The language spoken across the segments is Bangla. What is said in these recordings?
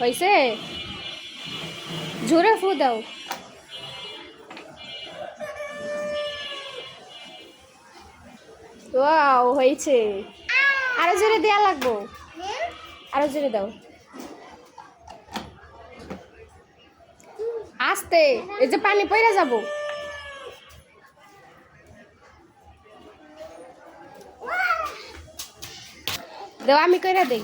হয়েছে? জোরে ফু দাও। ওয়াও, হয়েছে। আরও জোরে দেয়া লাগবো। আরও জোরে দাও। আস্তে, এই যে পানি পইরা যাব। দেও, আমি কইরা দেই।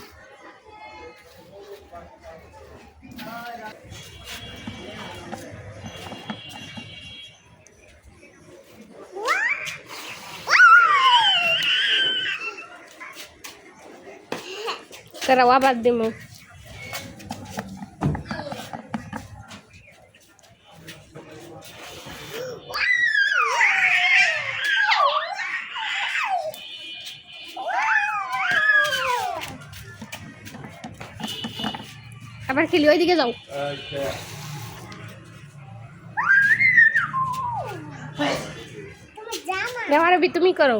তারাও আবার দিমু আবার খেলি ওইদিকে যাও দেওয়ার বি তুমি করো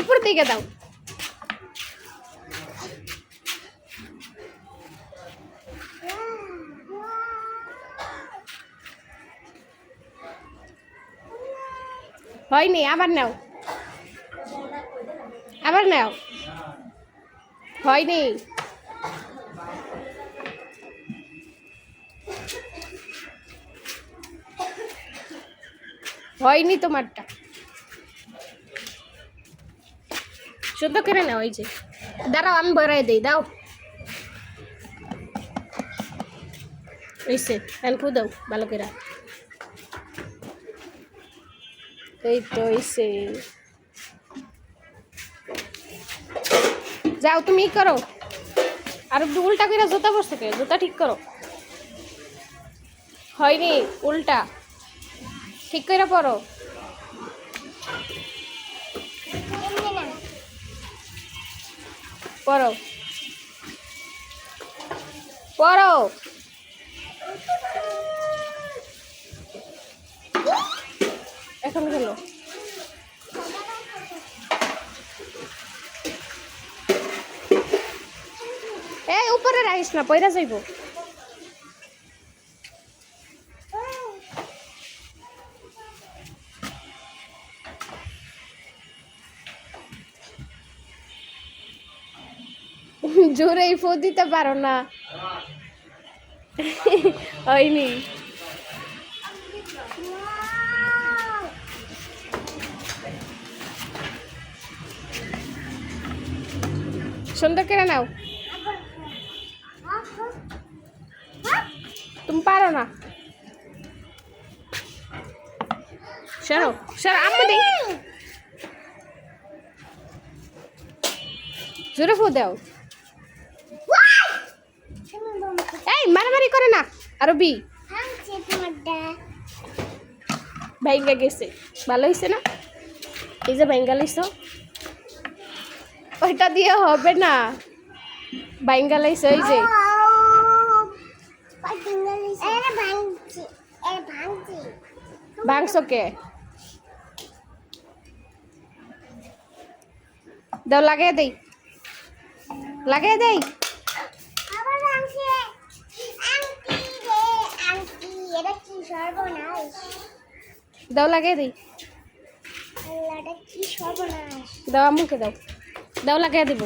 উপর দিকে দাও হয়নি, আবার নাও। আবার নাও। হয়নি। হয়নি তোমারটা। শুদ্ধ করে নাও এই যে। দাঁড়াও, আমি বেড়াই দিই, দাও। এইসে ফ্যানফু দাও, ভালো করে। এই তো এইসে যাও, তুমি ই করো। আর একটু উল্টা করে জুতা বসতে কে? জুতা ঠিক করো। হয়নি, উল্টা। ঠিক করে পড়ো পড়ো পড়ো এখন গেল এই উপরে রাখিস না পয়রা যাইব। জোরে ফো দিতে পারো না। হয়নি। সুন্দর করে নাও। তুমি পারো না। সরো সরো, আম্মা দেই। জোরে ফু দাও। এই, মারামারি করে না, আরও বি। ভাইঙ্গা গেছে। ভালো হয়েছে না? এই যে ভাইঙ্গা লাইছ। ওইটা দিয়ে হবে না। ভাইঙ্গা লাইছ ওই যে। ভাঙছো কে? দাও লাগিয়ে দেই। লাগিয়ে দেই। দাও লাগিয়ে দেই। দাও আম্মুকে দাও। দাও লাগিয়ে দেব।